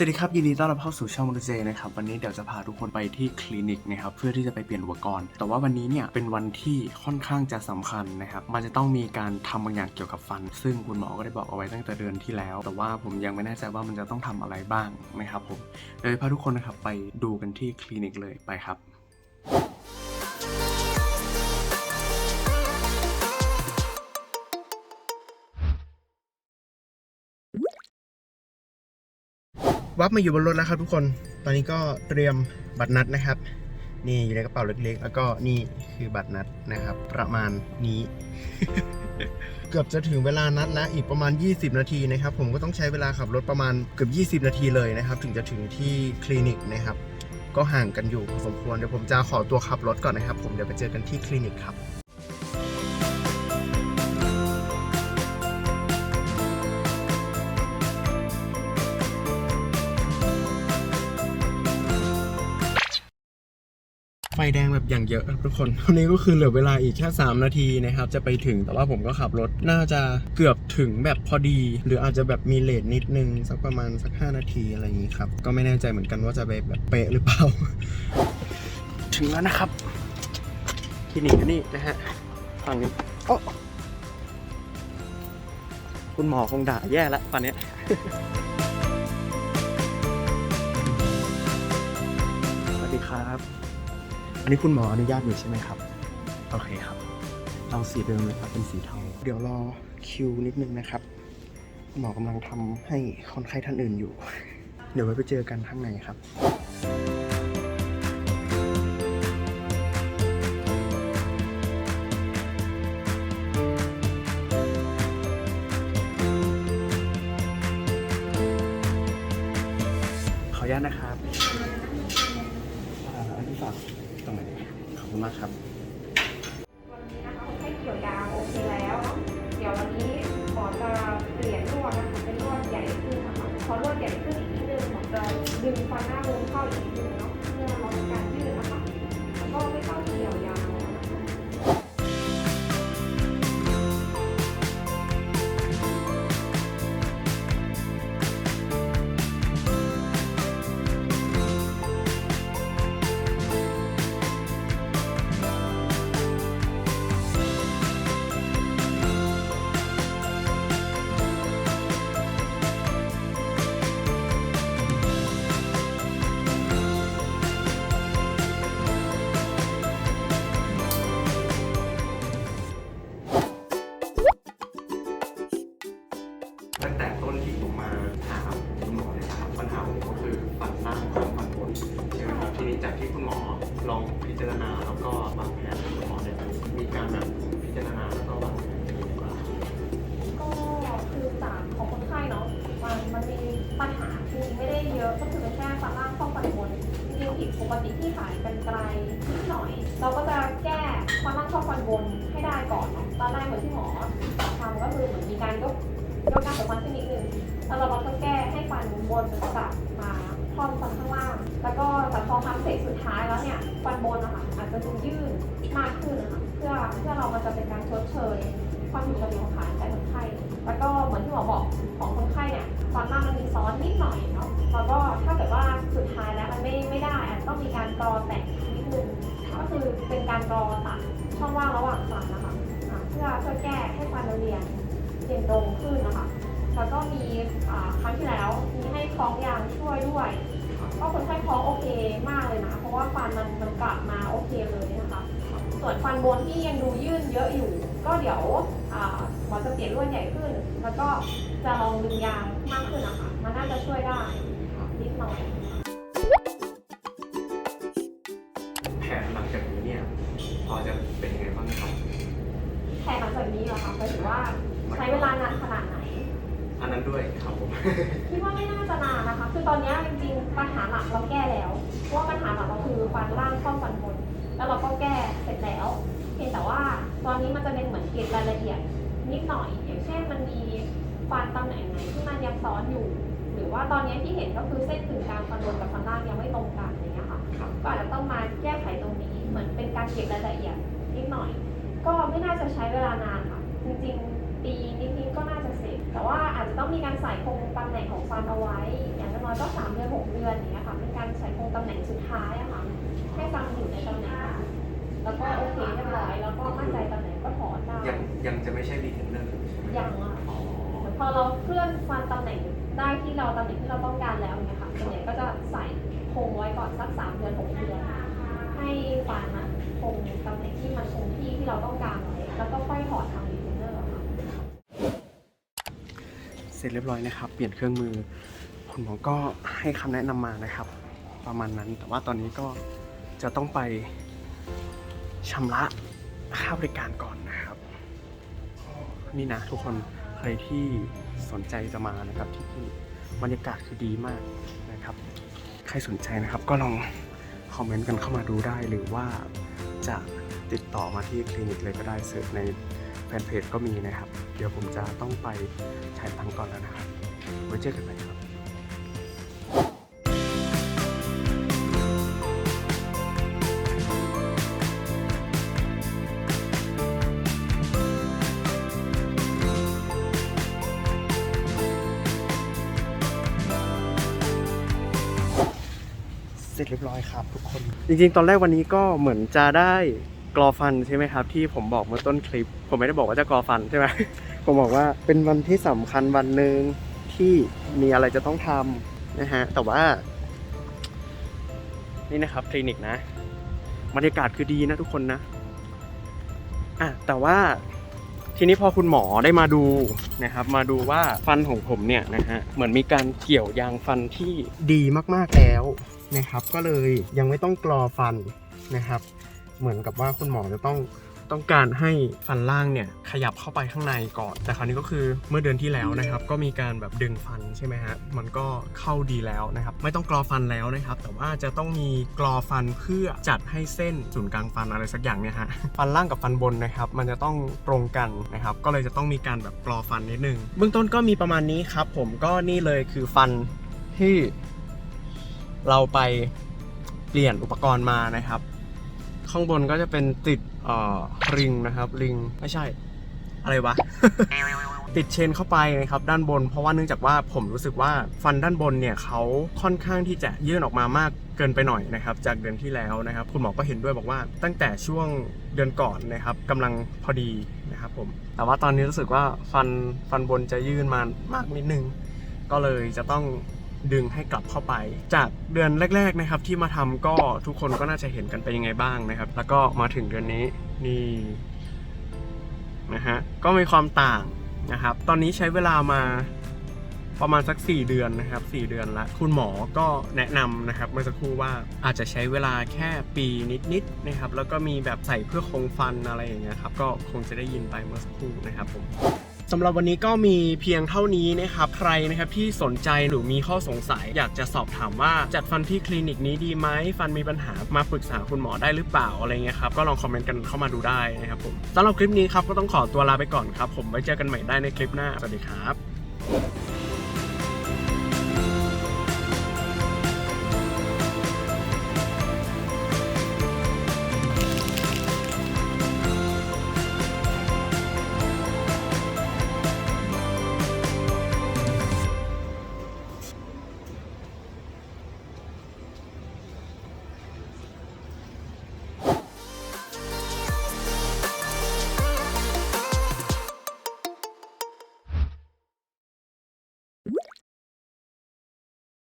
สวัสดีครับยินดีต้อนรับเข้าสู่ช่องมอเตอร์เจนะครับวันนี้เดี๋ยวจะพาทุกคนไปที่คลินิกนะครับเพื่อที่จะไปเปลี่ยนอุปกรณ์ แต่ว่าวันนี้เนี่ยเป็นวันที่ค่อนข้างจะสำคัญนะครับมันจะต้องมีการทำบางอย่างเกี่ยวกับฟัน ซึ่งคุณหมอก็ได้บอกเอาไว้ตั้งแต่เดือนที่แล้ว แต่ว่าผมยังไม่แน่ใจว่ามันจะต้องทำอะไรบ้างนะครับผมเดี๋ยวพาทุกคนนะครับไปดูกันที่คลินิกเลยไปครับ วับมาอยู่บนรถแล้วครับทุกคน ตอนนี้ก็เตรียมบัตรนัดนะครับ นี่อยู่ในกระเป๋าเล็กๆ แล้วก็นี่คือบัตรนัดนะครับ ประมาณนี้ เกือบจะถึงเวลานัดแล้วอีกประมาณ 20 นาทีนะครับ ผมก็ต้องใช้เวลาขับรถประมาณเกือบ 20 นาทีเลยนะครับ ถึงจะถึงที่คลินิกนะครับ ก็ห่างกันอยู่พอสมควรเดี๋ยวผมจะขอตัวขับรถก่อนนะครับ ผมเดี๋ยวไปเจอกันที่คลินิกครับ ไฟแดงแบบอย่างเยอะครับทุกคนวันนี้ก็คือเหลือเวลาอีกแค่ 3 นาทีนะครับ จะไปถึงแต่ว่าผมก็ขับรถน่าจะเกือบถึงแบบพอดี หรืออาจจะแบบมีเลทนิดนึง สักประมาณสัก 5 นาทีอะไรอย่างนี้ครับ ก็ไม่แน่ใจเหมือนกันว่าจะไปแบบเป๊ะหรือเปล่า ถึงแล้วนะครับคลินิกนี่นะฮะฝั่งนี้โอ้คุณหมอคงด่าแย่ล้วตอนนี้ อันนี้คุณหมออนุญาตอยู่ใช่ไหมครับ โอเคครับ เอาสีเดิมเลยครับเป็นสีเทา เดี๋ยวรอคิวนิดนึงนะครับ หมอกำลังทำให้คนไข้ท่านอื่นอยู่ เดี๋ยวไว้ไปเจอกันข้างในครับขออนุญาตนะครับ ดึงฟันหน้ ก่อนเนาะตอนแรกเหมือนที่หมอทำก็คือเหมือนมีการยกยกการของฟันขึ้นนิดนึงแล้วเราก็แก้ให้ฟันบนกลับมาครอบฟันข้างล่าง แล้วก็แต่พอทำเสร็จสุดท้ายแล้วเนี่ยฟันบนนะคะอาจจะดูยืดมากขึ้นนะคะเพื่อเพื่อเรามันจะเป็นการชดเชยความผิดปกติของขาแต่คนไข้แล้วก็เหมือนที่หมอบอกของคนไข้เนี่ยฟันล่างมันมีซ้อนนิดหน่อยเนาะแล้วก็ถ้าเกิดว่าสุดท้ายแล้วมันไม่ไม่ได้อาจต้องมีการกรอแตะนิดนึงก็คือเป็นการกรอตัดช่องว่างระหว่างฟันนะคะ เพื่อเพื่อแก้ให้ฟันเราเรียงเรียนตรงขึ้นนะคะแล้วก็มีครั้งที่แล้วมีให้คล้องยางช่วยด้วยก็คนไข้คล้องโอเคมากเลยนะ เพราะว่าฟันมันมันกลับมาโอเคเลยนะคะส่วนฟันบนที่ยังดูยื่นเยอะอยู่ ก็เดี๋ยวหมอจะเปลี่ยนลวดใหญ่ขึ้น แล้วก็จะลองดึงยางมากขึ้นนะคะมันน่าจะช่วยได้นิดหน่อย เหรอคะหมายถึงว่าใช้เวลานานขนาดไหน อันนั้นด้วยครับผม คิดว่าไม่น่าจะนานนะคะ คือตอนนี้จริงๆปัญหาหลักเราแก้แล้วเพราะว่าปัญหาหลักเราคือฟันล่างเข้าฟันบน แล้วเราก็แก้เสร็จแล้ว เพียงแต่ว่าตอนนี้มันจะเป็นเหมือนเก็บรายละเอียดนิดหน่อย อย่างเช่นมันมีฟันตำแหน่งไหนที่มันยังซ้อนอยู่ หรือว่าตอนนี้ที่เห็นก็คือเส้นกึ่งกลางฟันบนกับฟันล่างยังไม่ตรงกันอย่างเงี้ยค่ะครับก็อาจจะต้องมาแก้ไขตรงนี้ เหมือนเป็นการเก็บรายละเอียดนิดหน่อย ก็ไม่น่าจะใช้เวลานานค่ะ จริงๆ ปีนิดๆก็น่าจะเสร็จ แต่ว่าอาจจะต้องมีการใส่คงตำแหน่งของฟันเอาไว้ อย่างน้มาก็สามเดือนหกเดือนอย่างเงี้ยค่ะเป็นการใส่คงตำแหน่งสุดท้ายอะค่ะให้ฟันอยู่ในตำแหน่งนั้นแล้วก็โอเคเรียบร้อยแล้วก็มั่นใจตำแหน่งก็ถอนได้ยังยังจะไม่ใช่รีเทนเนอร์ยังอะเหมือนพอเราเคลื่อนฟันตำแหน่งได้ที่เราตำแหน่งที่เราต้องการแล้วเนี่ยค่ะส่วนใหญ่ก็จะใส่คงไว้ก่อนสักสามเดือนหกเดือนให้ฟันอะคงตำแหน่งที่มันคงที่ที่เราต้องการไว้แล้วก็ค่อยถอดทางรีเทนเนอร์อะค่ะ เสร็จเรียบร้อยนะครับ เปลี่ยนเครื่องมือ คุณหมอก็ให้คำแนะนำมานะครับ ประมาณนั้น แต่ว่าตอนนี้ก็จะต้องไปชำระค่าบริการก่อนนะครับ นี่นะทุกคนใครที่สนใจจะมานะครับที่นี่บรรยากาศคือดีมากนะครับ ใครสนใจนะครับก็ลองคอมเมนต์กันเข้ามาดูได้หรือว่าจะติดต่อมาที่คลินิกเลยก็ได้เสิร์ชในแฟนเพจก็มีนะครับ เดี๋ยวผมจะต้องไปถ่ายตังค์ก่อนแล้วนะครับ ไว้เจอกันใหม่ครับเสร็จเรียบร้อยครับทุกคน จริงๆ ตอนแรกวันนี้ก็เหมือนจะได้ กรอฟันใช่ไหมครับ ที่ผมบอกเมื่อต้นคลิป ผมไม่ได้บอกว่าจะกรอฟันใช่ไหมผมบอกว่าเป็นวันที่สำคัญวันหนึ่งที่มีอะไรจะต้องทำนะฮะแต่ว่า นี่นะครับคลินิกนะบรรยากาศคือดีนะทุกคนนะอะแต่ว่าทีนี้พอคุณหมอได้มาดูนะครับ มาดูว่าฟันของผมเนี่ยนะฮะเหมือนมีการเกี่ยวยางฟันที่ดีมากๆแล้วนะครับ ก็เลยยังไม่ต้องกรอฟันนะครับ เหมือนกับว่าคุณหมอจะต้องต้องการให้ฟันล่างเนี่ยขยับเข้าไปข้างในก่อน แต่คราวนี้ก็คือเมื่อเดือนที่แล้วนะครับ ก็มีการแบบดึงฟันใช่ไหมฮะมันก็เข้าดีแล้วนะครับ ไม่ต้องกรอฟันแล้วนะครับ แต่ว่าจะต้องมีกรอฟันเพื่อจัดให้เส้นศูนย์กลางฟันอะไรสักอย่างเนี่ยฮะฟันล่างกับฟันบนนะครับ มันจะต้องตรงกันนะครับ ก็เลยจะต้องมีการแบบกรอฟันนิดนึงเบื้องต้นก็มีประมาณนี้ครับ ผมก็นี่เลยคือฟันที่เราไปเปลี่ยนอุปกรณ์มานะครับ ข้างบนก็จะเป็นติดเอ่อริงนะครับริงไม่ใช่ อะไรวะ ติดเชนเข้าไปนะครับด้านบน เพราะว่าเนื่องจากว่าผมรู้สึกว่าฟันด้านบนเนี่ยเขาค่อนข้างที่จะยื่นออกมามากเกินไปหน่อยนะครับ จากเดือนที่แล้วนะครับ คุณหมอก็เห็นด้วยบอกว่า ตั้งแต่ช่วงเดือนก่อนนะครับกำลังพอดีนะครับผมแต่ว่าตอนนี้รู้สึกว่าฟันฟันบนจะยื่นมามากนิดนึง ก็เลยจะต้อง ดึงให้กลับเข้าไป จากเดือนแรก ๆนะครับ ที่มาทำก็ทุกคนก็น่าจะเห็นกันไปนยังไงบ้างนะครับ แล้วก็มาถึงเดือนนี้นี่นะฮะก็มีความต่างนะครับ ตอนนี้ใช้เวลามาประมาณสัก 4 เดือนนะครับ 4 เดือนละคุณหมอก็แนะนำนะครับ เมื่อสักครู่ว่าอาจจะใช้เวลาแค่ปีนิดๆนะครับ แล้วก็มีแบบใส่เพื่อคงฟันอะไรอย่างเงี้ยครับ ก็คงจะได้ยินไปเมื่อสักครู่นะครับผม สำหรับวันนี้ก็มีเพียงเท่านี้นะครับใครนะครับที่สนใจหรือมีข้อสงสัย อยากจะสอบถามว่าจัดฟันที่คลินิกนี้ดีไหมฟันมีปัญหามาปรึกษาคุณหมอได้หรือเปล่าอะไรเงี้ยครับก็ลองคอมเมนต์กันเข้ามาดูได้นะครับผมสำหรับคลิปนี้ครับก็ต้องขอตัวลาไปก่อนครับ ผมไว้เจอกันใหม่ได้ในคลิปหน้าสวัสดีครับ